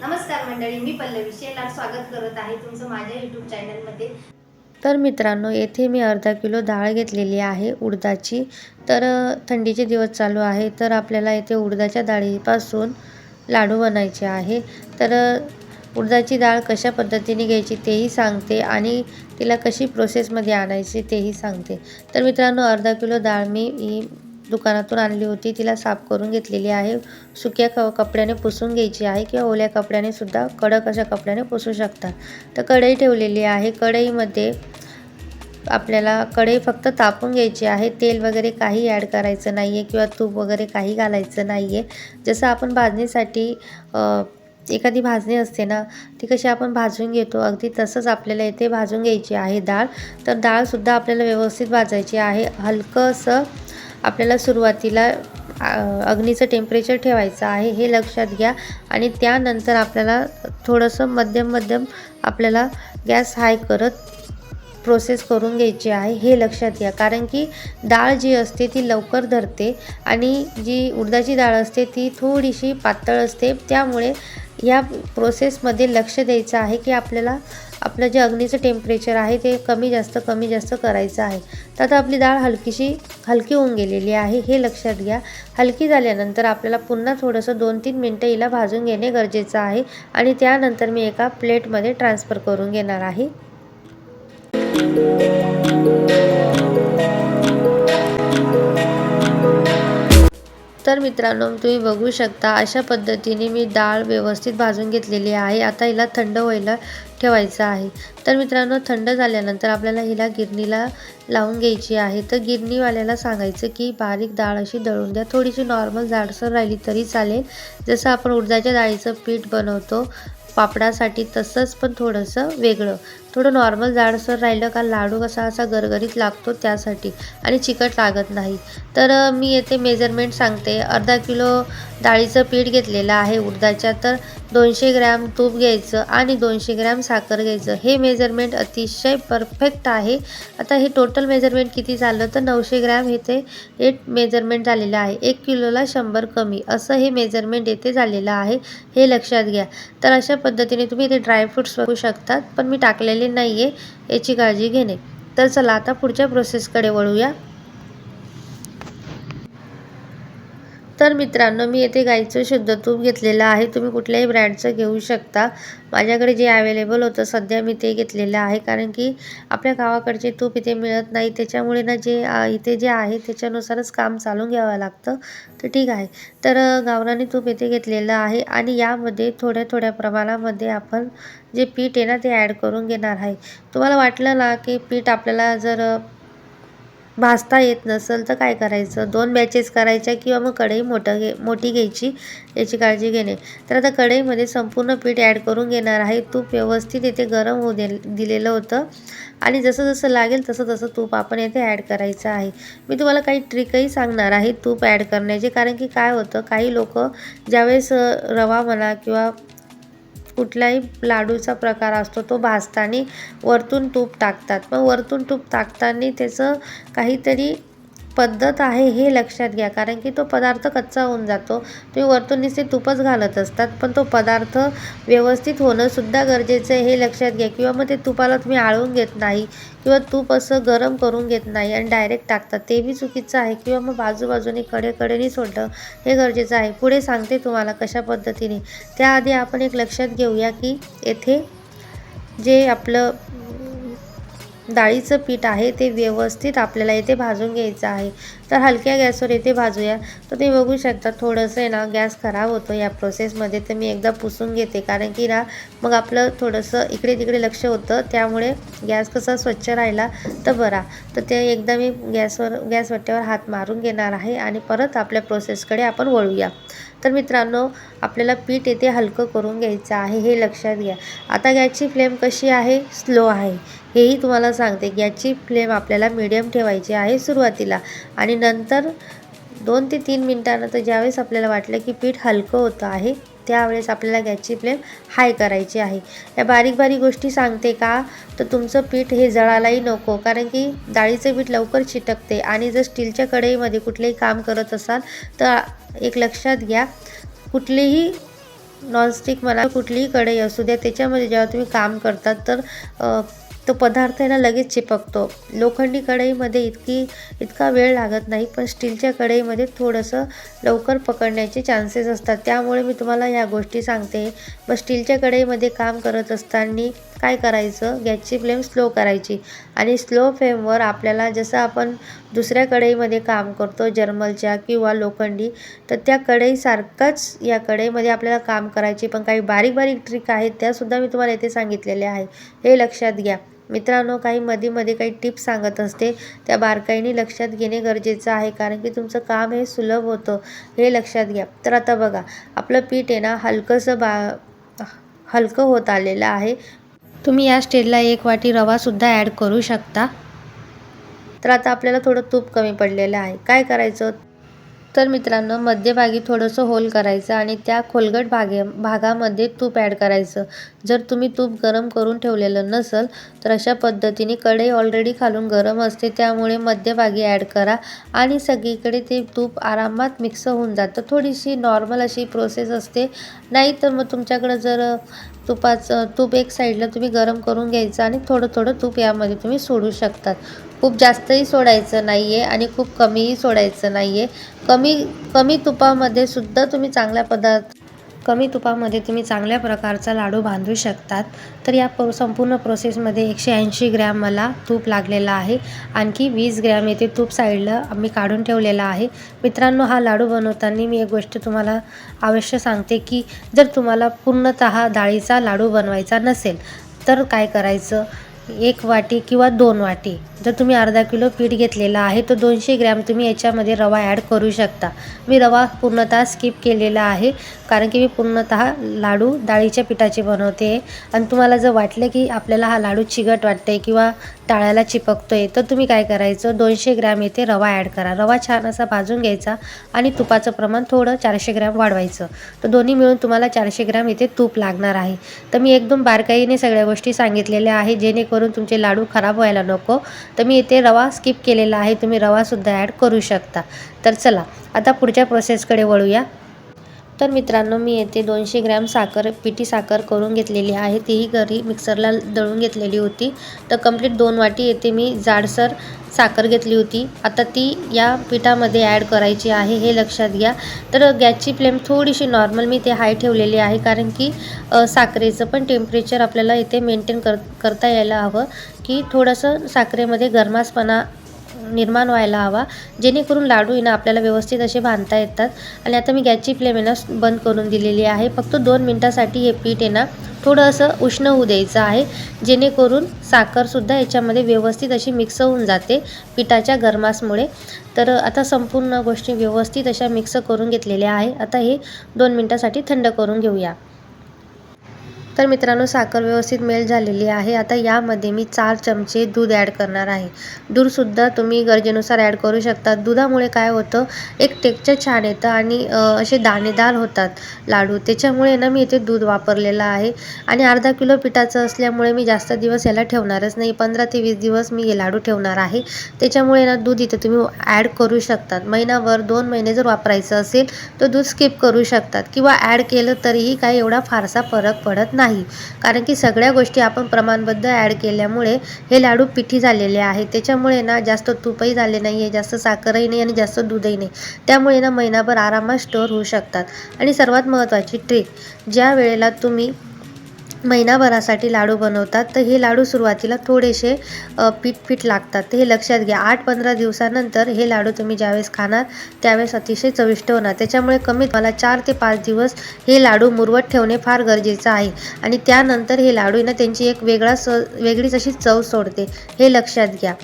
नमस्कार मंडळी मी पल्लवी शेलार स्वागत करत आहे तुमचं माझ्या यूट्यूब चॅनलमध्ये तर मित्रांनो येथे मी अर्धा किलो डाळ घेतलेली आहे उडदाची. तर थंडीचे दिवस चालू आहे तर आपल्याला येथे उडदाच्या डाळीपासून लाडू बनायचे आहे. तर उडदाची डाळ कशा पद्धतीने घ्यायची तेही सांगते आणि तिला कशी प्रोसेसमध्ये आणायची तेही सांगते. तर मित्रांनो अर्धा किलो डाळ मी दुकानातून आणली होती. तिला साफ करून घेतलेली आहे. सुक्या क कपड्याने पुसून घ्यायची आहे किंवा ओल्या कपड्याने सुद्धा कडक अशा कपड्याने पुसू शकता तर कढई ठेवलेली आहे. कढईमध्ये आपल्याला कढई फक्त तापून घ्यायची आहे. तेल वगैरे काही ॲड करायचं नाही आहे किंवा तूप वगैरे काही घालायचं नाही आहे जसं आपण भाजणीसाठी एखादी भाजणी असते ना ती कशी आपण भाजून घेतो अगदी तसंच आपल्याला इथे भाजून घ्यायची आहे डाळ तर डाळसुद्धा आपल्याला व्यवस्थित भाजायची आहे. हलकं असं आपल्याला सुरुवातीला अग्नीचं टेम्परेचर ठेवायचं आहे हे लक्षात घ्या आणि त्यानंतर आपल्याला थोडंसं मध्यम मध्यम आपल्याला गॅस हाय करत प्रोसेस करून घ्यायची आहे हे लक्षात घ्या. कारण की डाळ जी असते ती लवकर धरते आणि जी उडदाची डाळ असते ती थोडीशी पातळ असते. त्यामुळे या प्रोसेसमध्ये लक्ष द्यायचं आहे की आपल्याला आपलं जे अग्नीचं टेम्परेचर आहे ते कमी जास्त कमी जास्त करायचं आहे. तर आता आपली डाळ हलकीशी हलकी होऊन गेलेली आहे हे लक्षात घ्या. हलकी झाल्यानंतर आपल्याला पुन्हा थोडंसं दोन तीन मिनटं हिला भाजून घेणे गरजेचं आहे आणि त्यानंतर मी एका प्लेटमध्ये ट्रान्सफर करून घेणार आहे. तर मित्रांनो तुम्ही बघू शकता अशा पद्धतीने मी डाळ व्यवस्थित भाजून घेतलेली आहे. आता हिला थंड व्हायला ठेवायचं आहे. तर मित्रांनो थंड झाल्यानंतर आपल्याला हिला गिरणीला लावून घ्यायची आहे. तर गिरणीवाल्याला सांगायचं की बारीक डाळ अशी दळून द्या. थोडीशी नॉर्मल जाडसर राहिली तरी चालेल. जसं आपण उडदाच्या डाळीचं पीठ बनवतो पापडासाठी तसंच पण थोडंसं वेगळं. थोडं नॉर्मल जाडसर राहिलं का लाडू कसा असा गरगरीत लागतो त्यासाठी आणि चिकट लागत नाही. तर मी येथे मेजरमेंट सांगते. अर्धा किलो डाळीचं पीठ घेतलेलं आहे उडदाच्या. तर दोनशे ग्रॅम तूप घ्यायचं आणि दोनशे ग्रॅम साखर घ्यायचं. हे मेजरमेंट अतिशय परफेक्ट आहे. आता हे टोटल मेजरमेंट किती झालं? तर नऊशे ग्रॅम येथे हे मेजरमेंट झालेलं आहे. एक किलोला शंभर कमी. असं हे मेजरमेंट येथे झालेलं आहे. हे लक्षात घ्या. तर अशा पद्धतीने तुम्ही इथे ड्रायफ्रूट्स बघू शकतात. पण मी टाकलेले नाही आहे याची काळजी घेणे. तर चला आता पुढच्या प्रोसेसकडे वळूया. तर मित्रांनो मी येथे गाईचं शुद्ध तूप घेतलेलं आहे. तुम्ही कुठल्याही ब्रँडचं घेऊ शकता. माझ्याकडे जे अवेलेबल होतं सध्या मी ते घेतलेलं आहे. कारण की आपल्या गावाकडचे तूप इथे मिळत नाही. त्याच्यामुळे ना जे इथे जे आहे त्याच्यानुसारच काम चालून घ्यावं लागतं. तर ठीक आहे. तर गावरानी तूप इथे घेतलेलं आहे. आणि यामध्ये थोड्या थोड्या प्रमाणामध्ये आपण जे पीठ आहे ना ते ॲड करून घेणार आहे. तुम्हाला वाटलं ना की पीठ आपल्याला जर भाजता येत नसेल तर काय करायचं? दोन बॅचेस करायच्या किंवा मग कढई मोठं घे मोठी घ्यायची याची काळजी घेणे. तर आता कढईमध्ये संपूर्ण पीठ ॲड करून घेणार आहे. तूप व्यवस्थित येथे गरम होऊ दे दिलेलं होतं. आणि जसं जसं लागेल तसं तसं तूप आपण येथे ॲड करायचं आहे. मी तुम्हाला काही ट्रिकही सांगणार आहे तूप ॲड करण्याचे. कारण की काय होतं? काही लोक ज्यावेळेस रवा म्हणा किंवा कुठलाही लाडूचा प्रकार असतो तो भाजताना वरतून तूप टाकतात. पण वरतून तूप टाकताना त्याचं काहीतरी पद्धत आहे हे लक्षात घ्या. कारण की तो पदार्थ कच्चा होऊन जातो. तुम्ही वरतून नुसते तूपच घालत असतात. पण तो पदार्थ व्यवस्थित होणंसुद्धा गरजेचं आहे हे लक्षात घ्या. किंवा मग ते तुपाला तुम्ही आळून घेत नाही. किंवा तूप असं गरम करून घेत नाही आणि डायरेक्ट टाकतात. ते बी चुकीचं आहे. किंवा मग बाजूबाजूने कडेकडेने सोडलं हे गरजेचं आहे. पुढे सांगते तुम्हाला कशा पद्धतीने. त्याआधी आपण एक लक्षात घेऊया की येथे जे आपलं डाळीचं पीठ आहे ते व्यवस्थित आपल्याला इथे भाजून घ्यायचं आहे. तर हलक्या गॅसवर इथे भाजूया. तर ते बघू शकता थोडंसं आहे ना गॅस खराब होतो या प्रोसेसमध्ये तर मी एकदा पुसून घेते कारण की ना मग आपलं थोडंसं इकडे तिकडे लक्ष होतं. त्यामुळे गॅस कसा स्वच्छ राहिला तर बरा. तर ते एकदा मी गॅसवर गॅस वट्ट्यावर हात मारून घेणार आहे आणि परत आपल्या प्रोसेसकडे आपण वळूया. तर मित्रांनो आपल्याला पीठ येथे हलकं करून घ्यायचं आहे हे लक्षात घ्या. आता गॅसची फ्लेम कशी आहे? स्लो आहे. हेही तुम्हाला सांगते गॅसची फ्लेम आपल्याला मिडियम ठेवायची आहे सुरुवातीला. आणि नंतर दोन ते तीन मिनटानंतर ज्यावेळेस आपल्याला वाटलं की पीठ हलकं होतं आहे त्यावेळेस आपल्याला गॅसची फ्लेम हाय करायची आहे. या बारीक बारीक गोष्टी सांगते का? तर तुमचं पीठ हे जळायलाही नको कारण की डाळीचं पीठ लवकर चिटकते. आणि जर स्टीलच्या कढईमध्ये कुठलेही काम करत असाल तर एक लक्षात घ्या. कुठलीही नॉनस्टिक म्हणा कुठलीही कढई असू द्या त्याच्यामध्ये जेव्हा तुम्ही काम करतात तर तो पदार्थ आहे ना लगेच चिपकतो. लोखंडी कढईमध्ये इतकी इतका वेळ लागत नाही पण स्टीलच्या कढईमध्ये थोडंसं लवकर पकडण्याचे चान्सेस असतात. त्यामुळे मी तुम्हाला ह्या गोष्टी सांगते. मग स्टीलच्या कढईमध्ये काम करत असताना काय करायचं? गॅसची फ्लेम स्लो करायची. आणि स्लो फ्लेमवर आपल्याला जसं आपण दुसऱ्या कढईमध्ये काम करतो जर्मलच्या किंवा लोखंडी तर त्या कढईसारखंच या कढईमध्ये आपल्याला काम करायची. पण काही बारीक बारीक ट्रिक आहेत त्यासुद्धा मी तुम्हाला इथे सांगितलेल्या आहे हे लक्षात घ्या. मित्रांनो काही मध्ये मध्ये काही टिप्स सांगत असते. त्या बारकाईने लक्षात घेणे गरजेचं आहे कारण की तुमचं काम हे सुलभ होतं हे लक्षात घ्या. तर आता बघा आपलं पीठ आहे ना हलकंसं बा हलकं होत आलेलं आहे. तुम्ही या स्टेजला एक वाटी रवासुद्धा ॲड करू शकता. तर आता आपल्याला थोडं तूप कमी पडलेलं आहे. काय करायचं? तर मित्रांनो मध्यभागी थोडंसं होल करायचं आणि त्या खोलगट भागे भागामध्ये तूप ॲड करायचं. जर तुम्ही तूप गरम करून ठेवलेलं नसेल तर अशा पद्धतीने कढई ऑलरेडी खालून गरम असते त्यामुळे मध्यभागी ॲड करा आणि सगळीकडे ते तूप आरामात मिक्स होऊन जातं. थोडीशी नॉर्मल अशी प्रोसेस असते. नाही तर मग तुमच्याकडं जर तुपाचं तूप एक साईडला तुम्ही गरम करून घ्यायचं आणि थोडं थोडं तूप यामध्ये तुम्ही सोडू शकतात. खूप जास्तही सोडायचं नाही आहे आणि खूप कमीही सोडायचं नाही आहे कमी कमी तुपामध्ये सुद्धा तुम्ही चांगल्या पदार्थ कमी तुपामध्ये तुम्ही चांगल्या प्रकारचा लाडू बांधू शकतात. तर या प्रो संपूर्ण प्रोसेसमध्ये एकशे ऐंशी ग्रॅम मला तूप लागलेला आहे. आणखी वीस ग्रॅम येथे तूप साईडला मी काढून ठेवलेला आहे. मित्रांनो हा लाडू बनवताना मी एक गोष्ट तुम्हाला अवश्य सांगते की जर तुम्हाला पूर्णतः डाळीचा लाडू बनवायचा नसेल तर काय करायचं? एक वाटी किंवा दोन वाटी. जर तुम्ही अर्धा किलो पीठ घेतलेलं आहे तर दोनशे ग्रॅम तुम्ही याच्यामध्ये रवा ॲड करू शकता. मी रवा पूर्णतः स्किप केलेला आहे. कारण की मी पूर्णतः लाडू डाळीच्या पिठाचे बनवते. आणि तुम्हाला जर वाटलं की आपल्याला हा लाडू चिकट वाटते किंवा टाळ्याला चिपकतो आहे तर तुम्ही काय करायचं? दोनशे ग्रॅम येथे रवा ॲड करा. रवा छान असा भाजून घ्यायचा आणि तुपाचं प्रमाण थोडं चारशे ग्रॅम वाढवायचं. तर दोन्ही मिळून तुम्हाला चारशे ग्रॅम इथे तूप लागणार आहे. तर मी एकदम बारकाईने सगळ्या गोष्टी सांगितलेल्या आहे जेणेकरून तुमचे लाडू खराब व्हायला नको. तर मी इथे रवा स्किप केलेला आहे. तुम्ही रवासुद्धा ॲड करू शकता. तर चला आता पुढच्या प्रोसेसकडे वळूया. तर मित्रांनो मी येथे दोनशे ग्रॅम साखर पिठी साखर करून घेतलेली आहे. तीही घरी मिक्सरला दळून घेतलेली होती. तर कंप्लीट दोन वाटी येथे मी जाडसर साखर घेतली होती. आता ती या पिठामध्ये ॲड करायची आहे हे लक्षात घ्या. तर गॅसची फ्लेम थोडीशी नॉर्मल मी ते हाय ठेवलेली आहे कारण की साखरेचं पण टेम्परेचर आपल्याला इथे मेंटेन कर करता यायला हवं की थोडंसं साखरेमध्ये गरमासपणा निर्माण व्हायला हवा जेणेकरून लाडू आहे ना आपल्याला व्यवस्थित असे बांधता येतात. आणि आता मी गॅसची फ्लेम आहे ना बंद करून दिलेली आहे. फक्त दोन मिनटासाठी हे पीठ आहे ना थोडं असं उष्ण होऊ द्यायचं आहे. जेणेकरून साखरसुद्धा याच्यामध्ये व्यवस्थित अशी मिक्स होऊन जाते पिठाच्या गरमासमुळे. तर आता संपूर्ण गोष्टी व्यवस्थित अशा मिक्स करून घेतलेल्या आहे. आता हे दोन मिनटासाठी थंड करून घेऊया. तर मित्रांनो साखर व्यवस्थित मेल्ट झालेली आहे. आता यामध्ये मी चार चमचे दूध ॲड करणार आहे. दूधसुद्धा तुम्ही गरजेनुसार ॲड करू शकता. दुधामुळे काय होतं एक टेक्चर छान येतं आणि असे दाणेदार होतात लाडू. त्याच्यामुळे ना मी इथे दूध वापरलेलं आहे. आणि अर्धा किलो पिठाचं असल्यामुळे मी जास्त दिवस याला ठेवणारच नाही. पंधरा ते वीस दिवस मी हे लाडू ठेवणार आहे. त्याच्यामुळे ना दूध इथे तुम्ही ॲड करू शकतात. महिनाभर दोन महिने जर वापरायचं असेल तर दूध स्किप करू शकतात. किंवा ॲड केलं तरीही काही एवढा फारसा फरक पडत नाही. कारण की सगळ्या गोष्टी आपण प्रमाणबद्ध ॲड केल्यामुळे हे लाडू पिठी झालेले आहे त्याच्यामुळे ना जास्त तूपही झाले नाही आहे जास्त साखरही नाही आणि जास्त दूधही नाही. त्यामुळे ना महिनाभर आरामात स्टोअर होऊ शकतात. आणि सर्वात महत्त्वाची ट्रिक ज्या वेळेला तुम्ही महिनाभरासाठी लाडू बनवतात. तर हे लाडू सुरुवातीला थोडेसे पीठ पीठ लागतात. तर हे लक्षात घ्या आठ पंधरा दिवसानंतर हे लाडू तुम्ही ज्यावेळेस खाणार त्यावेळेस अतिशय चविष्ट होणार. त्याच्यामुळे कमीत मला चार ते पाच दिवस हे लाडू मुरवत ठेवणे फार गरजेचं आहे. आणि त्यानंतर हे लाडू ना त्यांची एक वेगळा स वेगळीच अशी चव सोडते. हे लक्षात घ्या.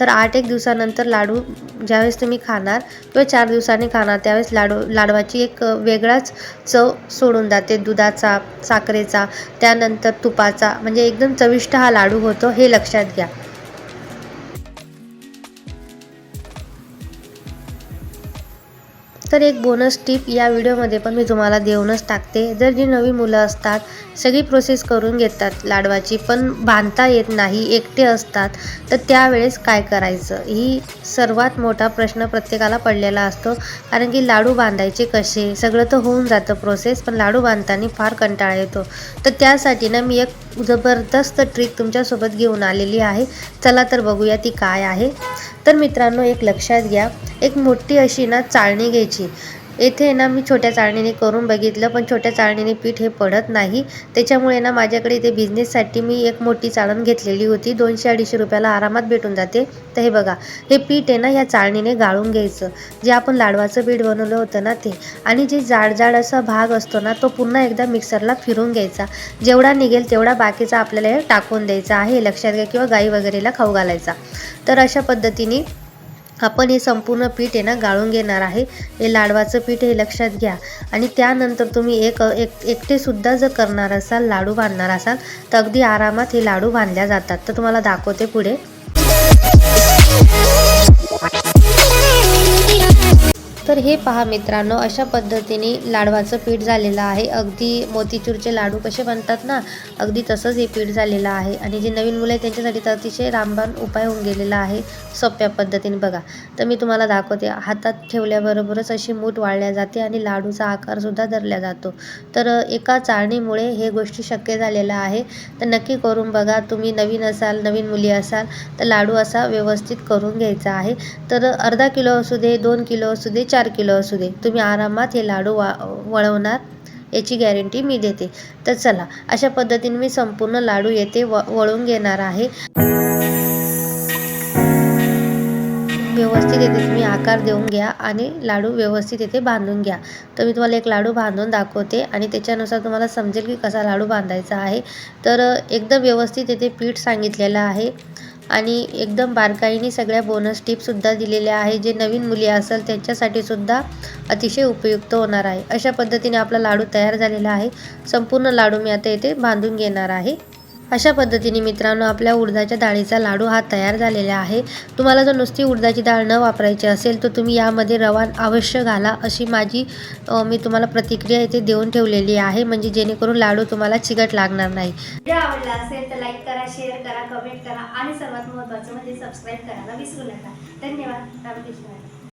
तर आठ एक दिवसानंतर लाडू ज्यावेळेस तुम्ही खाणार किंवा चार दिवसांनी खाणार त्यावेळेस लाडू लाडवाची एक वेगळाच चव सोडून जाते. दुधाचा साखरेचा त्यानंतर नंतर तुपाचा म्हणजे एकदम चविष्ट हा लाडू होतो हे लक्षात घ्या. तर एक बोनस टिप या व्हिडिओमध्ये पण मी तुम्हाला देऊनच टाकते. जर जी नवी मुलं असतात सगळी प्रोसेस करून घेतात लाडवाची पण बांधता येत नाही एकटे असतात तर त्यावेळेस काय करायचं? ही सर्वात मोठा प्रश्न प्रत्येकाला पडलेला असतो. कारण की लाडू बांधायचे कसे? सगळं तर होऊन जातं प्रोसेस पण लाडू बांधताना फार कंटाळा येतो. तर त्यासाठी ना मी एक जबरदस्त ट्रिक तुमच्यासोबत घेऊन आलेली आहे. चला तर बघूया ती काय आहे. तर मित्रांनो एक लक्षात घ्या. एक मोठी अशी ना चाळणी घ्यायची. येथे ना मी छोट्या चाळणीने करून बघितलं पण छोट्या चाळणीने पीठ हे पडत नाही. त्याच्यामुळे ना माझ्याकडे इथे बिझनेससाठी मी एक मोठी चाळण घेतलेली होती. दोनशे अडीचशे रुपयाला आरामात भेटून जाते. तर हे बघा हे पीठ आहे ना या चाळणीने गाळून घ्यायचं. जे आपण लाडवाचं पीठ बनवलं होतं ना ते. आणि जे जाड जाड असा भाग असतो ना तो पुन्हा एकदा मिक्सरला फिरून घ्यायचा. जेवढा निघेल तेवढा बाकीचा आपल्याला हे टाकून द्यायचा आहे. लक्षात घ्या किंवा गाई वगैरेला खाऊ घालायचा. तर अशा पद्धतीने आपण हे संपूर्ण पीठ आहे ना गाळून घेणार आहे. हे लाडवाचं पीठ हे लक्षात घ्या. आणि त्यानंतर तुम्ही एक एक एकटेसुद्धा जर करणार असाल लाडू बांधणार असाल तर अगदी आरामात हे लाडू बांधल्या जातात. तर तुम्हाला दाखवते पुढे. तर हे पहा मित्रांनो अशा पद्धतीने लाडवाचं पीठ झालेलं आहे. अगदी मोतीचूरचे लाडू कसे बनतात ना अगदी तसंच हे पीठ झालेलं आहे. आणि जे नवीन मुलं आहे त्यांच्यासाठी तर अतिशय रामबाण उपाय होऊन गेलेला आहे सोप्या पद्धतीने बघा. तर मी तुम्हाला दाखवते हातात ठेवल्याबरोबरच अशी मूठ वाळल्या जाते आणि लाडूचा आकारसुद्धा धरला जातो. तर एका चाळणीमुळे हे गोष्टी शक्य झालेलं आहे. तर नक्की करून बघा तुम्ही नवीन असाल नवीन मुली असाल तर लाडू असा व्यवस्थित करून घ्यायचा आहे. तर अर्धा किलो असू दे दोन किलो असू दे चार किलो असू दे. तुम्ही आरामात हे लाडू वा वळवणार याची गॅरंटी मी देते. तर चला अशा पद्धतीने मी संपूर्ण लाडू येथे व वळून घेणार आहे. व्यवस्थित येथे तुम्ही आकार देऊन घ्या आणि लाडू व्यवस्थित येथे बांधून घ्या. तर मी तुम्हाला एक लाडू बांधून दाखवते आणि त्याच्यानुसार तुम्हाला समजेल की कसा लाडू बांधायचा आहे. तर एकदम व्यवस्थित येथे पीठ सांगितलेलं आहे. आणि एकदम बारकाईने सगळ्या बोनस टिपसुद्धा दिलेल्या आहे जे नवीन मुली असेल त्यांच्यासाठी सुद्धा अतिशय उपयुक्त होणार आहे. अशा पद्धतीने आपला लाडू तयार झालेला आहे. संपूर्ण लाडू मी आता येथे बांधून घेणार आहे. अशा पद्धतीने मित्रांनो आपल्या उडदाच्या डाळीचा लाडू हा तयार झालेला आहे. तुम्हाला जर नुसती उडदाची डाळ न वापरायची असेल तर तुम्ही यामध्ये रवा अवश्य घाला अशी माझी मी तुम्हाला प्रतिक्रिया इथे देऊन ठेवलेली आहे. म्हणजे जेणेकरून लाडू तुम्हाला चिकट लागणार नाही. व्हिडिओ आवडला असेल तर लाईक करा शेअर करा कमेंट करा आणि सर्वात महत्त्वाचं म्हणजे सबस्क्राईब करायला विसरू नका. धन्यवाद.